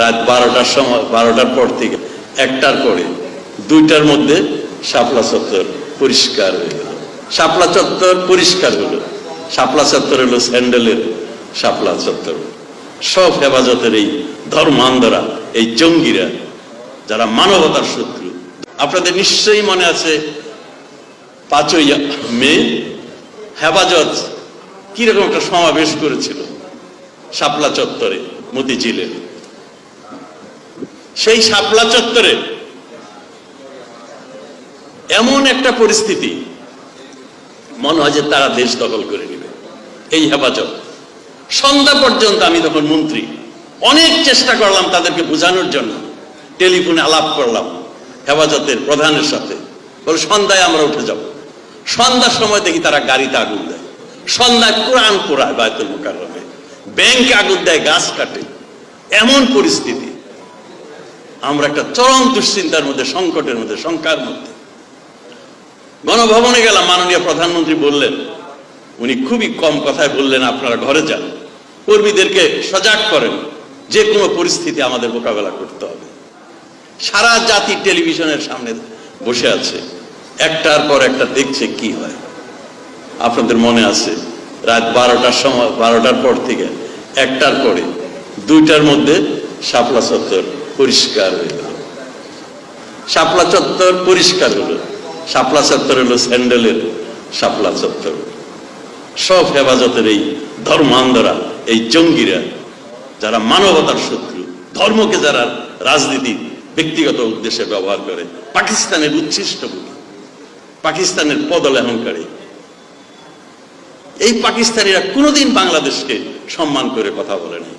রাত বারোটার সময়, বারোটার পর থেকে একটার পরে দুইটার মধ্যে শাপলা চত্বর পরিষ্কার হয়ে গেল। শাপলা চত্বর পরিষ্কার হলো। শাপলা চত্বর হলো স্যান্ডেলের শাপলা চত্বর। সব হেফাজতের এই ধর্মান্ধরা, এই জঙ্গিরা, যারা মানবতার শত্রু, আপনাদের নিশ্চয়ই মনে আছে পাঁচই মে হেফাজত কীরকম একটা সমাবেশ করেছিল শাপলা চত্বরে মতিঝিলে। সেই শাপলা চত্বরে। এমন একটা পরিস্থিতি, মনে হয় যে তারা দেশ দখল করে নেবে। এই হেফাজত। সন্ধ্যা পর্যন্ত আমি তখন মন্ত্রী। অনেক চেষ্টা করলাম তাদেরকে বোঝানোর জন্য। টেলিফোনে আলাপ করলাম হেফাজতের প্রধানের সাথে। বলে, সন্ধ্যায় আমরা উঠে যাব। সন্ধ্যার সময় দেখি তারা গাড়িতে আগুন দেয়। সন্ধ্যায় কোরআন পোড়ায় বায়তুল মোকাররমে। ব্যাংকে আগুন দেয়, গাছ কাটে। এমন পরিস্থিতি। আমরা একটা চরম দুশ্চিন্তার মধ্যে, সংকটের মধ্যে, শঙ্কার মধ্যে। গণভবনে গেলাম, মাননীয় প্রধানমন্ত্রী বললেন, উনি খুবই কম কথায় বললেন, আপনারা ঘরে যান। কর্মীদেরকে সজাগ করেন, যে কোনো পরিস্থিতি আমাদের মোকাবেলা করতে হবে। সারা জাতি টেলিভিশনের সামনে বসে আছে, একটার পর একটা দেখছে কি হয়। আপনাদের মনে আছে, রাত বারোটার সময়, বারোটার পর থেকে, একটার পরে, দুইটার মধ্যে শাপলা চত্বর পরিষ্কার গেল শাপলা চত্বর পরিষ্কার হলো শাপলা চত্বর হলো স্যান্ডেলের শাপলা চত্বর। সব হেফাজতের এই ধর্মান্ধরা, এই জঙ্গিরা, যারা মানবতার শত্রু, ধর্মকে যারা রাজনীতি, ব্যক্তিগত উদ্দেশ্যে ব্যবহার করে, পাকিস্তানের উচ্ছিষ্ট বলি পাকিস্তানের পদল অহংকারী এই পাকিস্তানিরা কোনোদিন বাংলাদেশকে সম্মান করে কথা বলে নাই।